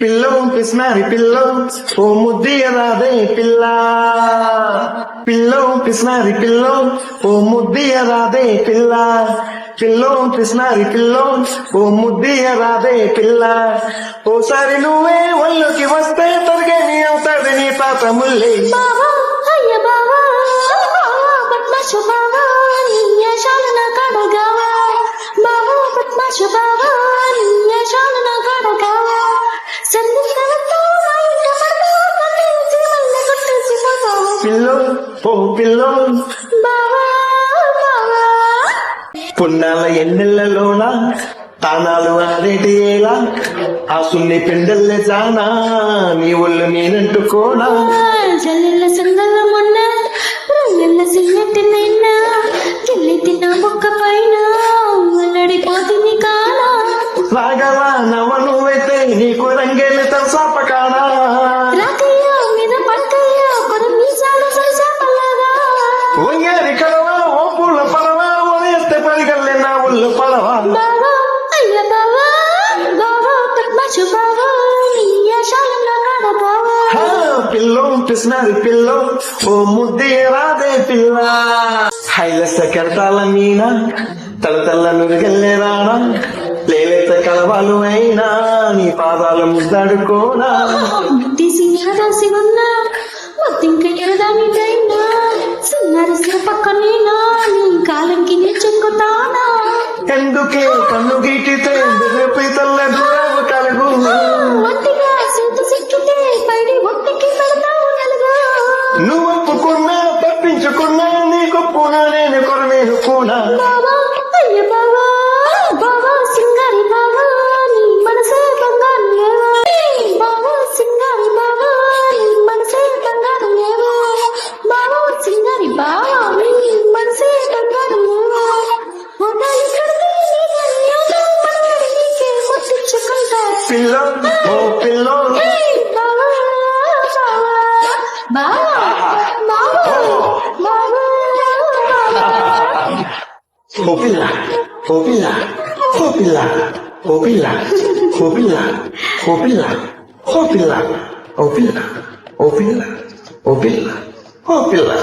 Pillow is Mary Pillow, ఓ ముద్దియరాదే పిల్ల. Pillow పిసినారి pillow ఓ ముద్దియరాదే పిల్ల. పిల్లో పిసినారి పిల్లో ఓ ముద్దియరాదే పిల్ల. ఓసారి నువ్వే ఒళ్ళుకి వస్తే తరగని అవుతాడు నీ పాపముల్లే పిల్లో పో పిల్లో. పున్నాల ఎన్నెళ్ళలోన తానాలు ఆరేటి ఎలా ఆ సున్ని పిండల్ని చానా నీ ఒళ్ళు నేనంటూ కూడా జల్లెళ్ళ సంగల మొన్న రంగెళ్ళ నిన్న చెల్లి తిన్న పైన నడిపోతుంది కానా? రాగలా నవ నువ్వైతే నీకు రంగేళ్ళ తసాప పిల్లో పిసినారి పిల్లో. ఓ ముద్దే రాదే పిల్ల. హైలెస్స కెరటాల మీన తల తెల్ల నురుగల్లే రానా. లేలేత కలవాలు అయినా నీ పాదాలు ముద్దాడుకోనా. తీసి ఎరదాసి ఉన్నా మొత్తింక ఎరదానికైనా సిన్నరిసిన పక్కనేనా నీ కాలంకి నీ చెక్కుతానా. ఎందుకే కన్ను గీటితే కూనా నేను కొరమేను కూనా పిల్ల ఓ పిల్ల Hopila, Hopila, Hopila, Hopila, Hopila, Hopila, Hopila, Hopila, Hopila, Hopila,